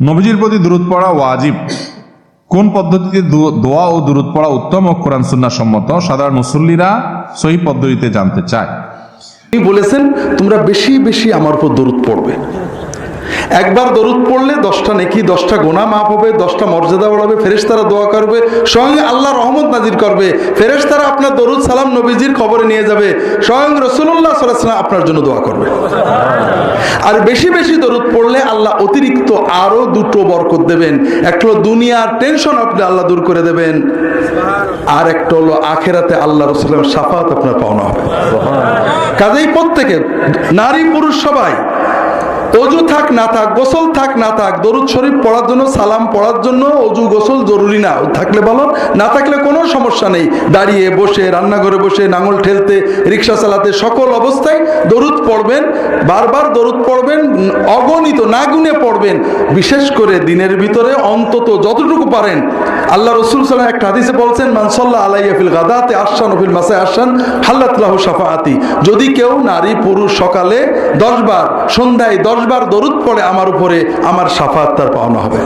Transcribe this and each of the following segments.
নবীজির প্রতি দূরত পড়া ওয়াজিব। কোন পদ্ধতিতে দোয়া ও দূরত পড়া উত্তম ও কোরআন সুন্না সম্মত, সাধারণ মুসল্লিরা সহি পদ্ধতিতে জানতে চায়। বলেছেন, তোমরা বেশি বেশি আমার উপর দূরত পড়বে। একবার দরুদ পড়লে দশটা নেকি, দশটা গোনা মাপ হবে, দশটা মর্যাদা বাড়াবে, ফেরেশতারা দোয়া করবে, স্বয়ং আল্লাহ রহমত নাজির করবে, ফেরেশতারা আপনার দরুদ সালাম নবীজির খবরে নিয়ে যাবে, স্বয়ং রসুল্লাহ সাল্লাম আপনার জন্য দোয়া করবে। আর বেশি বেশি দরুদ পড়লে আল্লাহ অতিরিক্ত আরও দুটো বরকত দেবেন। একটা হলো দুনিয়ার টেনশন আপনি আল্লাহ দূর করে দেবেন, আর একটা হলো আখেরাতে আল্লাহ রসুলের সাফাত আপনার পাওনা হবে। কাজেই প্রত্যেকে, নারী পুরুষ সবাই অজু থাক না থাক, গোসল থাক না থাক, দরুদ শরীফ পড়ার জন্য, সালাম পড়ার জন্য অজু গোসল জরুরি না। থাকলে ভালো, না থাকলে কোনো সমস্যা নেই। দাঁড়িয়ে বসে, রান্নাঘরে বসে, নাঙল ঠেলতে, রিক্সা চালাতে, সকল অবস্থায় দরুদ পড়বেন, বারবার দরুদ পড়বেন, অগণিত না গুনে পড়বেন। বিশেষ করে দিনের ভিতরে অন্তত যতটুকু পারেন। আল্লাহ রসুল সাল্লাম একটা হাদিসে বলছেন মানসল্লাহ আলাইয়া গাদাতে আসান ফিল মাসায় আসান হাল্লাতলাহ সাফাআতি যদি কেউ নারী, পুরুষ সকালে দশ বার, সন্ধ্যায় দশ বার দরুদ পড়ে আমার উপরে আমার সাফাত তার পাওনা হবে।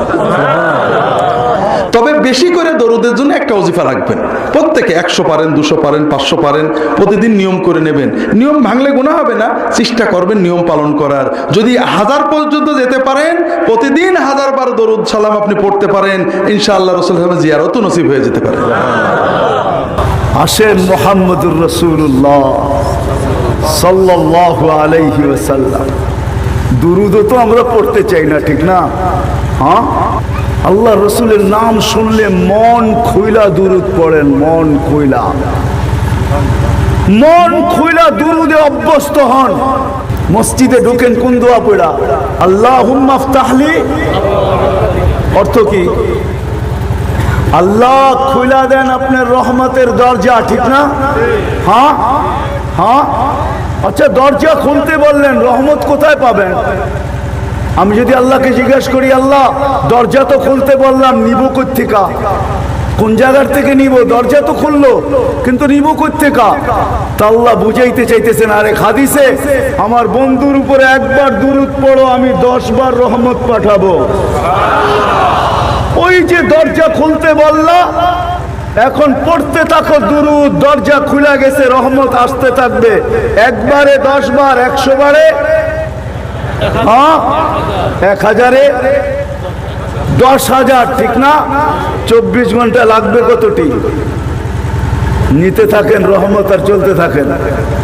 তবে বেশি করে দরুদের জন্য একটা অজিফা রাখবেন। প্রত্যেকে একশো পারেন, দুশো পারেন, পাঁচশো পারেন, প্রতিদিন নিয়ম করে নেবেন। নিয়ম ভাঙলে গুণা হবে না, চেষ্টা করবেন নিয়ম পালন করার। যদি হাজার পর্যন্ত যেতে পারেন, প্রতিদিন হাজার বার দরুদ সালাম আপনি পড়তে পারেন, ইনশাআল্লাহ রসুল জিয়ারত নসিব হয়ে যেতে পারে। আসেন মোহাম্মদুর রসুল্লাহ সাল্লাহ আলাইহি ওয়াসাল্লাম। দুরুদও তো আমরা পড়তে চাই না, ঠিক না? হ্যাঁ? আল্লাহ রসুলের নাম শুনলে মন খুইলা দুরুদ পড়েন, মন খুইলা। মন খুইলা দুরুদে অভ্যস্ত হন। মসজিদে ঢুকেন কোন দোয়া পড়া? আল্লাহ হুম্মাফতাহলি অর্থ কি? আল্লাহ খুলা দেন আপনার রহমতের দরজা, ঠিক না? হ্যাঁ? হ্যাঁ? আচ্ছা দরজা খুলতে বললেন, রহমত কোথায় পাবেন? আমি যদি আল্লাহকে জিজ্ঞেস করি, আল্লাহ, দরজা তো খুলতে বললাম, নিব কোথেকা কোন জায়গার থেকে নিব? দরজা তো খুললো, কিন্তু নিব কোথেকা তা আল্লাহ বুঝাইতে চাইতেছেন আরে খাদিসে আমার বন্ধুর উপরে একবার দূরত পড়ো, আমি দশ বার রহমত পাঠাবো। ওই যে দরজা খুলতে বললা এখন পড়তে থাকো দুরু দরজা খুলে গেছে, রহমত আসতে থাকবে। একবারে দশ বার একশো বারে হ্যাঁ এক হাজারে দশ হাজার ঠিক না? চব্বিশ ঘণ্টা লাগবে কতটি? নিতে থাকেন, রহমত আর চলতে থাকেন।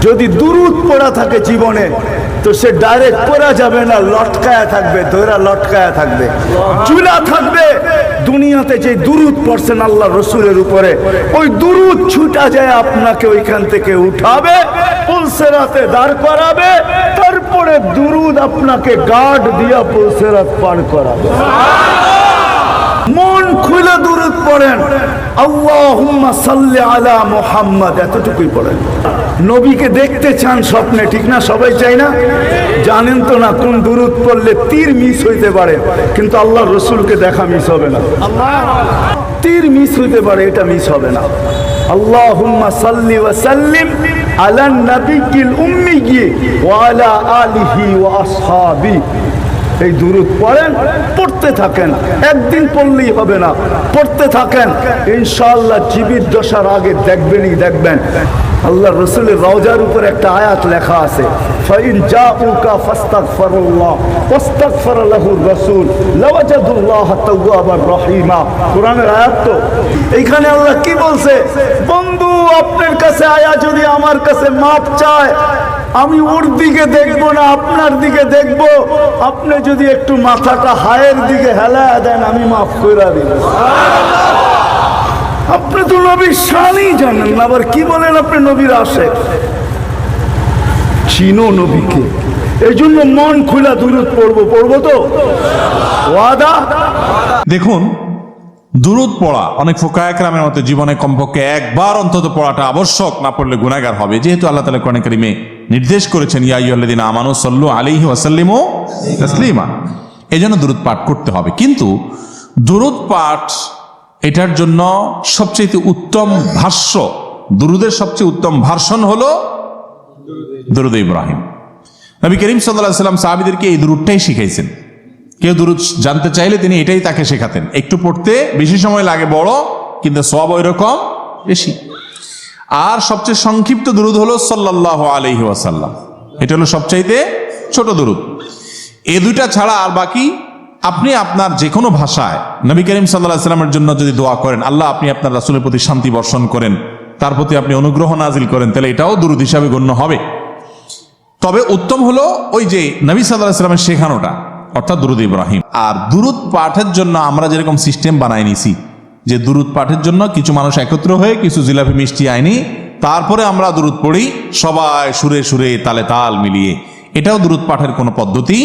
যদি দুরুদ পড়া থাকে জীবনে তো সে ডাইরেক্ট পড়া যাবে না, লটকায়া থাকবে, ধরা লটকায়া থাকবে। চুলা থাকবে। দুনিয়াতে যে দুরুদ পড়ছেন আল্লাহ রসুলের উপরে, ওই দুরুদ ছুটা যায় আপনাকে ওইখান থেকে উঠাবে, পুলসেরাতে দাঁড় করাবে, তারপরে দুরুদ আপনাকে গার্ড দিয়া পুলসেরাত পার করাবে। মন খুলে দূরত পড়েন। আল্লাহুম্মা সাল্লি আলা মুহাম্মদ, এতটুকুই পড়েন। নবীকে দেখতে চান স্বপ্নে, ঠিক না? সবাই চাই না? জানেন তো না কোন দূরত পড়লে তীর মিস হইতে পারে, কিন্তু আল্লাহ রসুলকে দেখা মিস হবে না। তীর মিস হইতে পারে, এটা মিস হবে না। আল্লাহুম্মা সাল্লি ওয়া সাল্লিম আলা নাবিয়িল উম্মি ওয়া আলা আলিহি ওয়া আসহাবি। এই দুরুদ পড়েন, পড়তে থাকেন। একদিন পড়লেই হবে না, পড়তে থাকেন। ইনশাআল্লাহ জীবিত দশার আগে দেখবেনই দেখবেন। আল্লাহ রসুলের রওজার উপর একটা আয়াত লেখা আছে রাসূল, লাওয়াজাদুল্লাহ তাওয়াবার রহিমা। কোরআনের আয়াত তো। এইখানে আল্লাহ কি বলছে? বন্ধু, আপনার কাছে আয়া যদি আমার কাছে মাপ চায় আমি ওর দিকে দেখব না, আপনার দিকে দেখব। আপনি যদি একটু মাথাটা হায়ের দিকে হেলায় দেন, আমি মাফ করে দিব। আপনি তো নবীর শানই জানেন, আবার কি বলেন আপনি নবীর আসে? চিনো নবীকে। এই জন্য মন খোলা দূরত পড়ব পড়ব তো? ওয়াদা? দেখুন দূরত পড়া অনেক ফোকায়করামের মতো জীবনে কমপক্ষে একবার অন্তত পড়াটা আবশ্যক, না পড়লে গুনাহগার হবে, যেহেতু আল্লাহ তালা কোরআন কারিমে নির্দেশ করেছেন, ইয়া আইয়ুহাল্লাযীনা আমানু সাল্লু আলাইহি ওয়াসাল্লিমু তাসলিমা। জন্য দূরত পাঠ করতে হবে। কিন্তু দূরত পাঠ এটার জন্য সবচেয়ে উত্তম ভাষ্য, দুরুদের সবচেয়ে উত্তম ভার্সন হলো দরুদ ইব্রাহিম। নবী করিম সাল্লাহ সাল্লাম সাহাবিদেরকে এই দুরুদটাই শিখাইছেন। কেউ দুরুদ জানতে চাইলে তিনি এটাই তাকে শেখাতেন। একটু পড়তে বেশি সময় লাগে বড়, কিন্তু সব ওই রকম বেশি। আর সবচেয়ে সংক্ষিপ্ত দুরুদ হলো সাল্লাহ আলহি ওয়াসাল্লাম। এটা হলো সবচাইতে ছোট দুরুদ। এ দুইটা ছাড়া আর বাকি আপনি আপনার যে কোনো ভাষায় নবী করিম সাল্লাহ সাল্লামের জন্য যদি দোয়া করেন, আল্লাহ আপনি আপনার রাসুলের প্রতি শান্তি বর্ষণ করেন, তার প্রতি আপনি অনুগ্রহ নাজিল করেন, তাহলে এটাও দুরুদ হিসাবে গণ্য হবে। তবে উত্তম হলো ওই যে নবী সাল্লাহ সাল্লামের শেখানোটা, অর্থাৎ দুরুদ ইব্রাহিম। আর দুরুদ পাঠের জন্য আমরা যেরকম সিস্টেম বানাই নিছি যে দুরুদ পাঠের জন্য কিছু মানুষ একত্র হয়ে কিছু জিলাপি মিষ্টি আইনি তারপরে আমরা দুরুদ পড়ি সবাই সুরে সুরে তালে তাল মিলিয়ে। এটাও দুরুদ পাঠের কোনো পদ্ধতি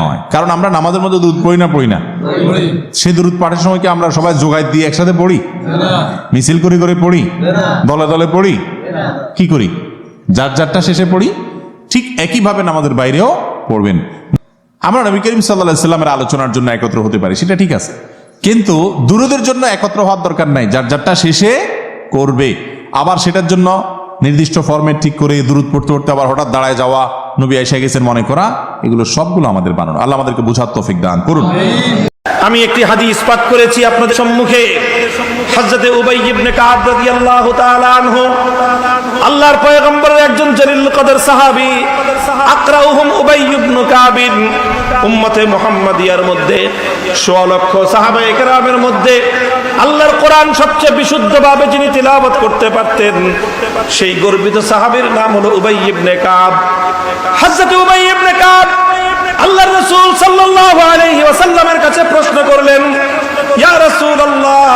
নয়। কারণ আমরা নামাজের মধ্যে দুধ পড়ি না পড়ি না। সেই দুরুদ পাঠের সময় কি আমরা সবাই জোগাই দিয়ে একসাথে পড়ি? মিছিল করে করে পড়ি? দলে দলে পড়ি? কি করি? যার যারটা শেষে পড়ি ঠিক একইভাবে নামাজের বাইরেও পড়বেন। আমরা নবী করিম সাল্লাহ সাল্লামের আলোচনার জন্য একত্র হতে পারি সেটা ঠিক আছে। কিন্তু দুরুদের জন্য একত্র হওয়ার দরকার নাই। যার যারটা শেষে করবে। আবার সেটার জন্য নির্দিষ্ট ফর্মেট ঠিক করে দূরত পড়তে পড়তে আবার হঠাৎ দাঁড়ায় যাওয়া, নবী আইসা গেছেন মনে করা, এগুলো সবগুলো আমাদের বানানো। আল্লাহ আমাদেরকে বুঝার তফিক দান করুন। আমি একটি হাদিস পাঠ করেছি আপনাদের সম্মুখে। উবাই ইবনে কাব রাদিয়াল্লাহু তাআলা আনহু। আল্লাহর পয়গম্বরের একজন জলিল কদর সাহাবী, আকরাউহুম উবাই ইবনে উম্মতে মুহাম্মাদিয়ার মধ্যে সোয়া লক্ষ সাহাবায়ে কেরামের মধ্যে, আল্লাহর কোরআন সবচেয়ে বিশুদ্ধভাবে যিনি তিলাওয়াত করতে পারতেন, সেই গর্বিত সাহাবীর নাম হলো উবাই ইবনে কাব। হযরতে উবাই ইবনে কাব আল্লাহর রসুল সাল্লাল্লাহু আলাইহি ওয়াসাল্লামের কাছে প্রশ্ন করলেন, ইয়া রাসূলুল্লাহ,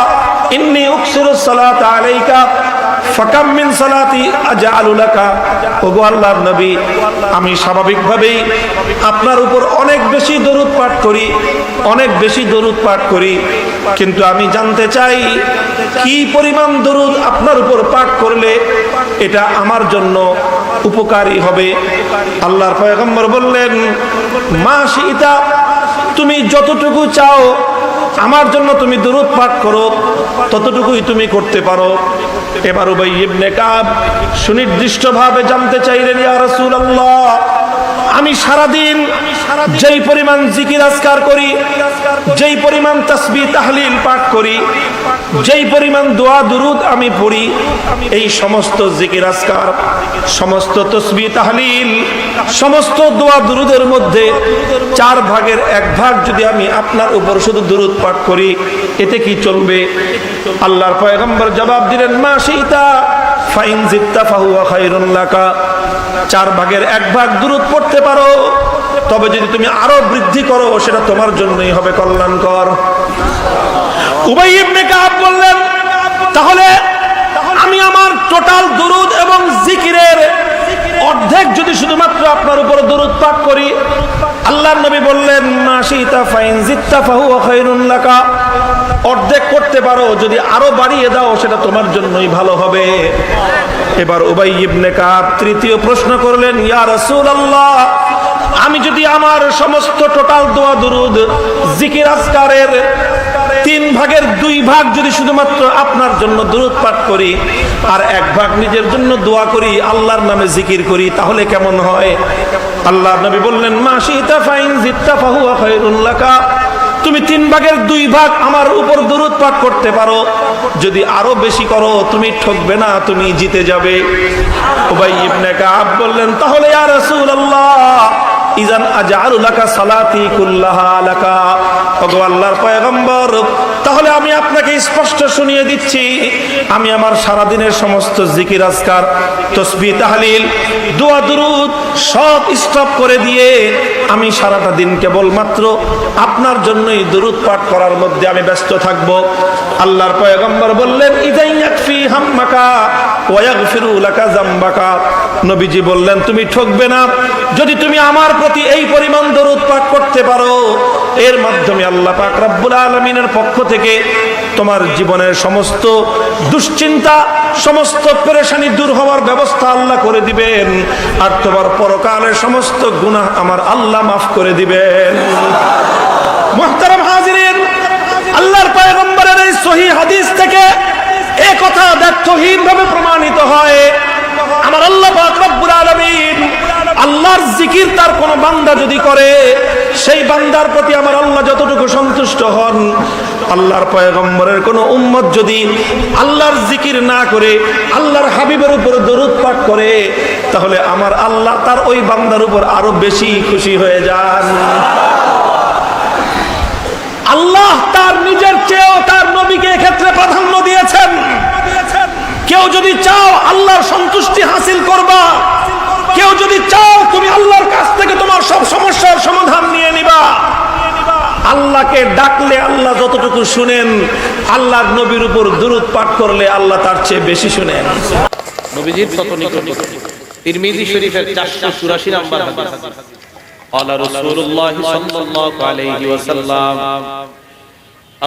ইন্নী উকসিরুস সালাতা আলাইকা, ফাকাম সালাতি আজআলু লাকা? ওগো নবী, আমি স্বাভাবিকভাবেই আপনার উপর অনেক বেশি দরুদ পাঠ করি, অনেক বেশি দরুদ পাঠ করি, কিন্তু আমি জানতে চাই, কি পরিমাণ দরুদ আপনার উপর পাঠ করলে এটা আমার জন্য উপকারী হবে। আল্লাহর পয়গম্বর বললেন, মা সীতা তুমি যতটুকু চাও, আমার জন্য তুমি দূরত পাঠ করো, ততটুকুই তুমি করতে পারো। এবার উবাই ইবনে কাব সুনির্দিষ্টভাবে জানতে চাইলেন, ইয়া রাসূলুল্লাহ আমি সারাদিন যেই পরিমাণ জিকির আজকার করি, যেই পরিমাণ তসবি তাহলিল পাঠ করি, যেই পরিমাণ দোয়া, দুরুদ আমি পড়ি, এই সমস্ত জিকির আজকার, সমস্ত তসবি তাহলিল, সমস্ত দোয়া, দুরুদের মধ্যে চার ভাগের এক ভাগ যদি আমি আপনার উপর শুধু দুরুদ পাঠ করি, এতে কি চলবে? আল্লাহর পয়গম্বর জবাব দিলেন, মা সীতা ফাইন জিত্তা ফাহুয়া চার ভাগের এক ভাগ দূরত পড়তে পারো, তবে যদি তুমি আরও বৃদ্ধি করো, সেটা তোমার জন্যই হবে কল্যাণকর। কাব বললেন, তাহলে আমি আমার টোটাল দুরুদ এবং জিকিরের অর্ধেক যদি শুধুমাত্র আপনার উপর দুরুদ পাঠ করি। আল্লাহর নবী বললেন মাসিতা ফাইন জিত্তা ফাহু খায়রুন লাকা। অর্ধেক করতে পারো, যদি আরও বাড়িয়ে দাও, সেটা তোমার জন্যই ভালো হবে। এবার উবাই ইবনে কাব তৃতীয় প্রশ্ন করলেন, ইয়া রাসূলুল্লাহ, আমি যদি আমার সমস্ত টোটাল দোয়া, দুরুদ, জিকির আজকারের তিন ভাগের দুই ভাগ যদি শুধুমাত্র আপনার জন্য দূরত পাঠ করি, আর এক ভাগ নিজের জন্য দোয়া করি, আল্লাহর নামে জিকির করি, তাহলে কেমন হয়? আল্লাহ নবী বললেন মাসিতা ফাইন জিত্তা ফাহুয়া খায়রুন লাকা। তুমি তিন ভাগের দুই ভাগ আমার উপর দূরত পাঠ করতে পারো। যদি আরও বেশি করো, তুমি ঠকবে না, তুমি জিতে যাবে। উবাই ইবনে কাব বললেন, তাহলে ইয়া রাসূলুল্লাহ ইজান আজআলু লাকা সালাতি কুল্লাহা লাকা। ওগো আল্লাহর পয়গম্বর, তাহলে আমি আপনাকে স্পষ্ট শুনিয়ে দিচ্ছি, আমি আমার সারা দিনের সমস্ত জিকির আজকার তসবিহ তাহলিল, দোয়া দুরুদ সব স্টপ করে দিয়ে আমি সারাটা দিন কেবলমাত্র আপনার জন্যই দুরুদ পাঠ করার মধ্যে আমি ব্যস্ত থাকব। আল্লাহর পয়গম্বর বললেন ইদাই ইয়াকফি হাম্মাকা ওয়াগফিরু লাকা জামবাকা নবীজি বললেন, তুমি ঠকবে না। যদি তুমি আমার প্রতি এই পরিমাণ দরুদ পাঠ করতে পারো। এর মাধ্যমে আল্লাহ পাক রব্বুল আলমিনের পক্ষ থেকে তোমার জীবনের সমস্ত দুশ্চিন্তা, সমস্ত পেরেশানি দূর হওয়ার ব্যবস্থা আল্লাহ করে দিবেন। আর তোমার পরকালের সমস্ত গুনাহ আমার আল্লাহ মাফ করে দিবেন। মোহতারাম হাজিরিন, আল্লাহর পয়গম্বরের এই সহি হাদিস থেকে এ কথা ব্যর্থহীন ভাবে প্রমাণিত হয়। আমার আল্লাহ পাক রব্বুল আলামিন আল্লাহর জিকির তার কোন বান্দা যদি করে, সেই বান্দার প্রতি আমার আল্লাহ যতটুকু সন্তুষ্ট হন, আল্লাহর পয়গম্বরের কোন উম্মত যদি আল্লাহর জিকির না করে, আল্লাহর হাবিবের উপর দরুদ পাঠ করে, তাহলে আমার আল্লাহ তার ওই বান্দার উপর আরও বেশি খুশি হয়ে যান। আল্লাহ তার নিজের চেয়েও তার নবীকে এক্ষেত্রে প্রাধান্য দিয়েছেন। কেউ যদি চাও আল্লাহর সন্তুষ্টি হাসিল করবা কেউ যদি চাও তুমি আল্লাহর কাছ থেকে তোমার সব সমস্যার সমাধান নিয়ে নিবা। আল্লাহকে ডাকলে আল্লাহ যতটুকু শুনেন, আল্লাহর নবীর উপর দূরত পাঠ করলে আল্লাহ তার চেয়ে বেশি শুনেন।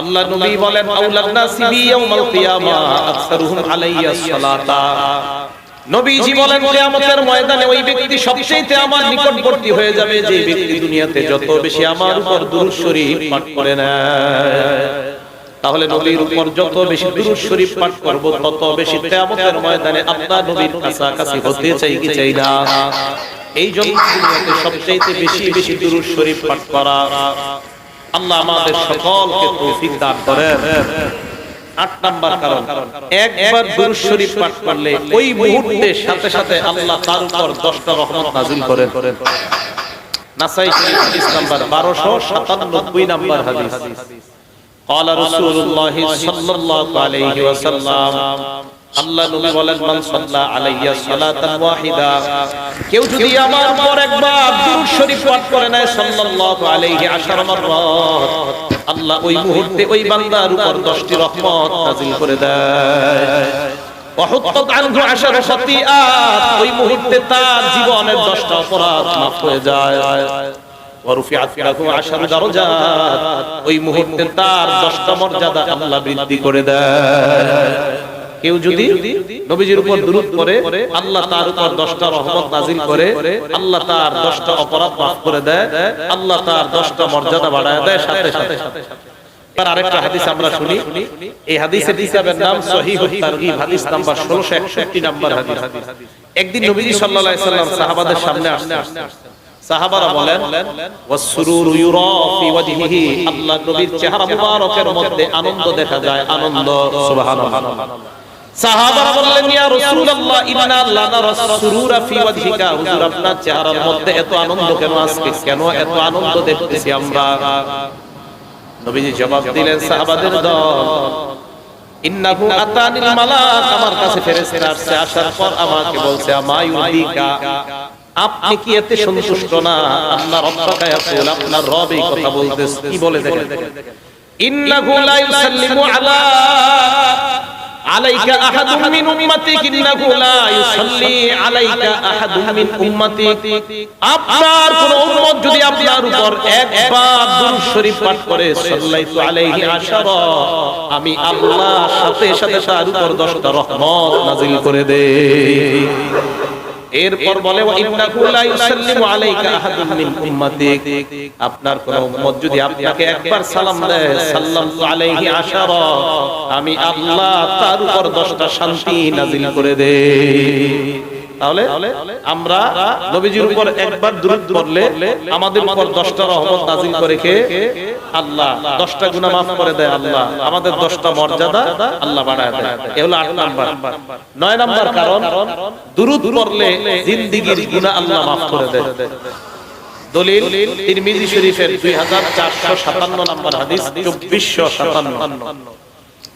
আল্লাহ বলেন নবীজি বলেন কিয়ামতের ময়দানে ওই ব্যক্তি সবচেয়ে আমার নিকটবর্তী হয়ে যাবে যে ব্যক্তি দুনিয়াতে যত বেশি আমার উপর দুরূদ শরীফ পাঠ করে না। তাহলে নবীর উপর যত বেশি দুরূদ শরীফ পাঠ করব তত বেশি কিয়ামতের ময়দানে আপনার নবীর কাছাকাছি হতে চাই কি চাই না। এই জন্য দুনিয়াতে সবচেয়ে বেশি বেশি দুরূদ শরীফ পাঠ করা আল্লাহ আমাদের সকলকে তৌফিক দান করেন। আট নাম্বার কারণ একবার দুরূদ শরীফ পাঠ করলে ওই মুহূর্তে সাথে সাথে আল্লাহ তার উপর 10টা রহমত নাযিল করেন নাসাই শরীফ হাদিস নাম্বার 1297 নাম্বার হাদিস قال رسول الله صلى الله عليه وسلم আল্লাহ নবী বলেন মান সাল্লা আলাইয়া সালাতান ওয়াহিদা কেউ যদি আমার উপর একবার দুরূদ শরীফ পাঠ করে নেয় সাল্লাল্লাহু আলাইহি আশার মাররাত আল্লাহ ওই মুহূর্তে ওই বান্দার উপর 10টি রহমত নাজিল করে দেয়। ওই মুহূর্তে তার জীবনের 10টা অপরাধ মাফ হয়ে যায়। ওই মুহূর্তে তার 10টা মর্যাদা আল্লাহ বৃদ্ধি করে দেয়। কেউ যদি নবীজির উপর দুরূদ করে আল্লাহ তার উপর 10টা রহমত নাযিল করে আল্লাহ তার 10টা অপরাধ মাফ করে দেয় আল্লাহ তার 10টা মর্যাদা বাড়ায় দেয় সাথে সাথে এবার আরেকটা হাদিস আমরা শুনি এই হাদিসের হিসাবের নাম সহিহুত তারগিব হাদিস নাম্বার 1661 নাম্বার হাদিস। একদিন নবীজি সাল্লাল্লাহু আলাইহি সাল্লাম সাহাবাদের সামনে আসছেন সাহাবারা বলেন ওয়াসরুরু ইউরা ফি ওয়াজহিহি। আল্লাহ নবীর চেহারা মুবারকের মধ্যে আনন্দ দেখা যায় আনন্দ সুবহানাল্লাহ সাহাবারা বললেন, ইয়া রাসূলুল্লাহ ইন্না ফি ওয়াজহিকা। হুজুর, আপনার চেহারার মধ্যে এত আনন্দ কেন কেন এত আনন্দ দেখতেছি আমরা? নবীজি জবাব দিলেন, সাহাবাদের দল, ইন্নাহু আতানিল মালাক। আমার কাছে ফেরেশতা আসছে, আসার পর আমাকে বলছে আমায়ুদিকা আপনি কি এতে সন্তুষ্ট না? আল্লাহ আপনার রব এই কথা বলতেছে। কি বলে দেখেন? ইন্নাহু লা ইউসাল্লিমু আলা আলাইকা আহাদুম মিন উম্মাতিক ইন্নাহু লা ইউসাল্লি আলাইকা আহাদুম মিন উম্মাতিক। আপনার কোন উম্মত যদি আপনার উপর একবার দুরূদ শরীফ পাঠ করে সাল্লাইতু আলাইহি আশারা আমি আল্লাহ সাথে সাথে তার উপর 10টা রহমত নাযিল করে দেই এরপর বলে আপনার কোন উম্মত যদি আপনাকে একবার সালাম দেয় সাল্লামতু আলাইহি আশারা আমি আল্লাহ তার উপর 10টা শান্তি নাযিল করে দেই। তাহলে আমরা নবীজির উপর একবার দুরূদ পড়লে আমাদের উপর 10টা রহমত নাযিল করে কে? আল্লাহ। 10টা গুনাহ maaf করে দেয় আল্লাহ। আমাদের 10টা মর্যাদা আল্লাহ বাড়ায় দেয়। এ হলো 8 নাম্বার। 9 নাম্বার। কারণ দুরূদ পড়লে জিন্দেগীর গুনাহ আল্লাহ maaf করে দেয়। দলিল তিরমিজি শরীফের 2457 নাম্বার হাদিস 2457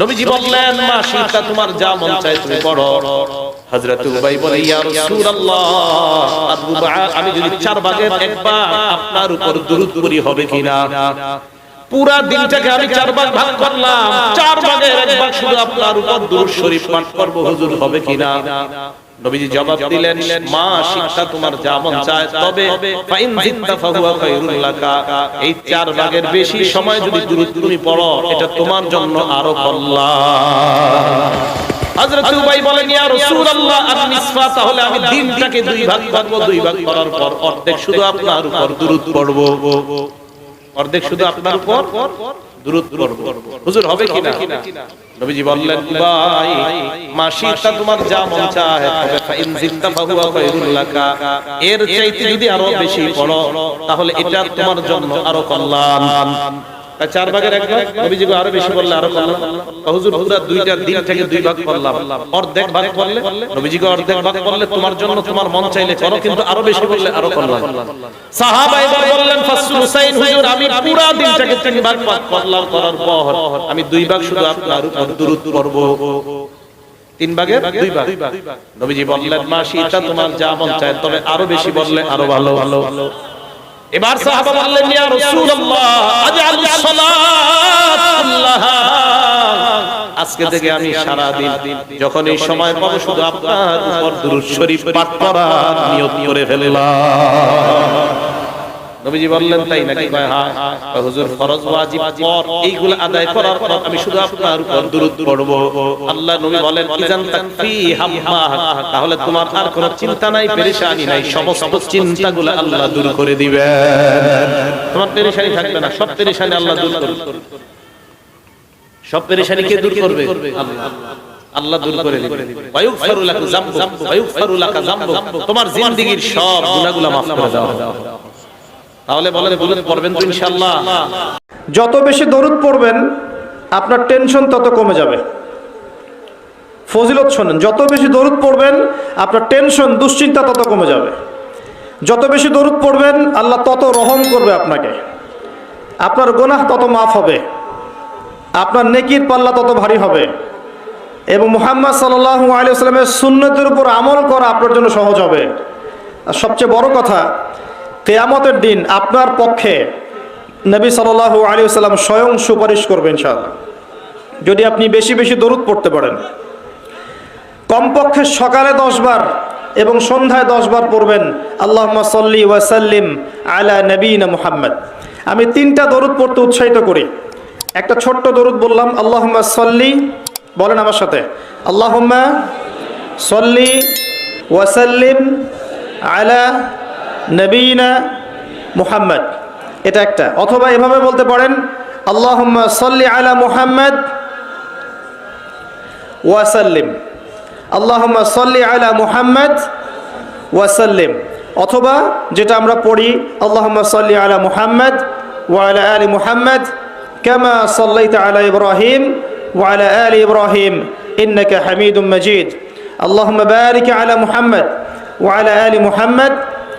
নবীজি বললেন, মা শীতা তোমার যা মন চায় তুমি পড়ো। হযরত উবাই বলে, ইয়া রাসূলুল্লাহ আমি যদি চার ভাগের একবার আপনার উপর দরুদ পড়ি, হবে কিনা? পুরা দিনটাকে আমি চার ভাগ ভাগ করলাম। চার ভাগের এক ভাগ শুধু আপনার উপর দুরূদ শরীফ পাঠ করব, হুজুর, হবে কিনা? নবীজি জবাব দিলেন মা শিক্ষা তোমার যা মন চায় তবে ফাইন জিত্তা ফাহুয়া খায়রুল লাকা। এই চার ভাগের বেশি সময় যদি তুমি পড়ো এটা তোমার জন্য আরও কল্যাণ হযরত উবাই বলেন ইয়া রাসূলুল্লাহ আর নিসফা তাহলে আমি দিনটাকে দুই ভাগ করব দুই ভাগ করার পর অর্ধেক শুধু আপনার উপর দুরূদ পড়ব। অর্ধেক শুধু আপনার উপর দুরূদ করব হুজুর, হবে কিনা? নবীজি বললেন, ভাই, মাসিটা তোমার যা মন চায় তবে ফাইন জিন্দা ফাহুয়া খায়রুল লাকা। এর চাইতে যদি আরও বেশি পড়ো, তাহলে এটা তোমার জন্য আরও কল্যাণ। তা চার ভাগের এক ভাগ? আরও বেশি বললে আরও তা হুজুর দুইটা দিন থেকে দুই ভাগ করলাম। অর্ধেক ভাগ করলে? অর্ধেক ভাগ করলে তোমার জন্য তোমার মন চাইলে করো, কিন্তু আরও বেশি বললে আরও বললেন ফাসুসাইন হুজুর, আমি তিন ভাগ ভাগ করলাম, করার পর আমি দুই ভাগ শুধু আপনার উপর দুরূদ পড়ব। তিন ভাগের দুই ভাগ। নবীজি বললেন মাসি এটা তোমার যা মন চায়, তবে আরও বেশি বললে আরও ভালো ভালো। এবার সাহাবা বললেন, ইয়া রাসূলুল্লাহ আজআলুস সালাত কুল্লাহা আজকে থেকে আমি সারা দিন যখন এই সময় পাবো, শুধু আপনার উপর দুরূদ শরীফ পাঠ করার নিয়ত করে ফেললাম। নবীজি বললেন, তাই নাকি? কয় হ্যাঁ। হুজুর, ফরজ, ওয়াজিব, পর। এইগুলো আদায় করার পর আমি শুধু আপনার উপর দুরূদ পড়ব। আল্লাহ নবী বলেন, ইজান তাকফি হাম্মা তাহলে তোমার আর কোনো চিন্তা নাই, পেরেশানি নাই, সমস্ত চিন্তাগুলো আল্লাহ দূর করে দিবেন। তোমার পেরেশানি থাকবে না, সব পেরেশানি আল্লাহ দূর করবে। সব পেরেশানি কে দূর করবে? আল্লাহ। আল্লাহ দূর করে দিবেন। ওয়ায়ুগফারু লাকা যামবু ওয়ায়ুগফারু লাকা যামবু তোমার জিন্দেগীর সব গুনাহগুলো মাফ করে দেওয়া হবে তাহলে বলেন বলেন পড়বেন তো ইনশাআল্লাহ। যত বেশি দরুদ পড়বেন আপনার টেনশন তত কমে যাবে। ফজিলত শোনেন যত বেশি দরুদ পড়বেন আপনার টেনশন দুশ্চিন্তা তত কমে যাবে। যত বেশি দরুদ পড়বেন আল্লাহ তত রহম করবে আপনাকে। আপনার গোনাহ তত মাফ হবে। আপনার নেকির পাল্লা তত ভারী হবে। এবং মুহাম্মদ সাল্লাহ আলী আসলামের সুন্নতের উপর আমল করা আপনার জন্য সহজ হবে। আর সবচেয়ে বড় কথা কেয়ামতের দিন আপনার পক্ষে নবী সাল্লাহ আলী সাল্লাম স্বয়ং সুপারিশ করবেন ইনশাআল্লাহ। যদি আপনি বেশি বেশি দরুদ পড়তে পারেন। কমপক্ষে সকালে দশবার এবং সন্ধ্যায় দশবার পড়বেন আল্লাহ সাল্লি ওয়াসাল্লিম আলা নবীন মুহাম্মদ। আমি তিনটা দরুদ পড়তে উৎসাহিত করি। একটা ছোট্ট দরুদ বললাম আল্লাহ সাল্লি, বলেন আমার সাথে আল্লাহ সল্লি ওয়াসাল্লিম আলা নবীনা মুহাম্মদ। এটা একটা। অথবা এভাবে বলতে পারেন আল্লাহ সাল্লি আলা মুহাম্মদ ওয়াসাল্লিম আল্লাহ সাল্লি আলা মুহাম্মদ ওয়াসাল্লিম অথবা যেটা আমরা পড়ি আল্লাহ সাল্লি আলা মুহাম্মদ ওয়ালা আলী মুহাম্মদ কেমা সাল্লাইতে আলা ইব্রাহিম ওয়ালা আলী ইব্রাহিম, ইন্নাকা হামিদুম মজিদ। আল্লাহ বারিক আলা মুহাম্মদ ওয়ালা আলী মুহাম্মদ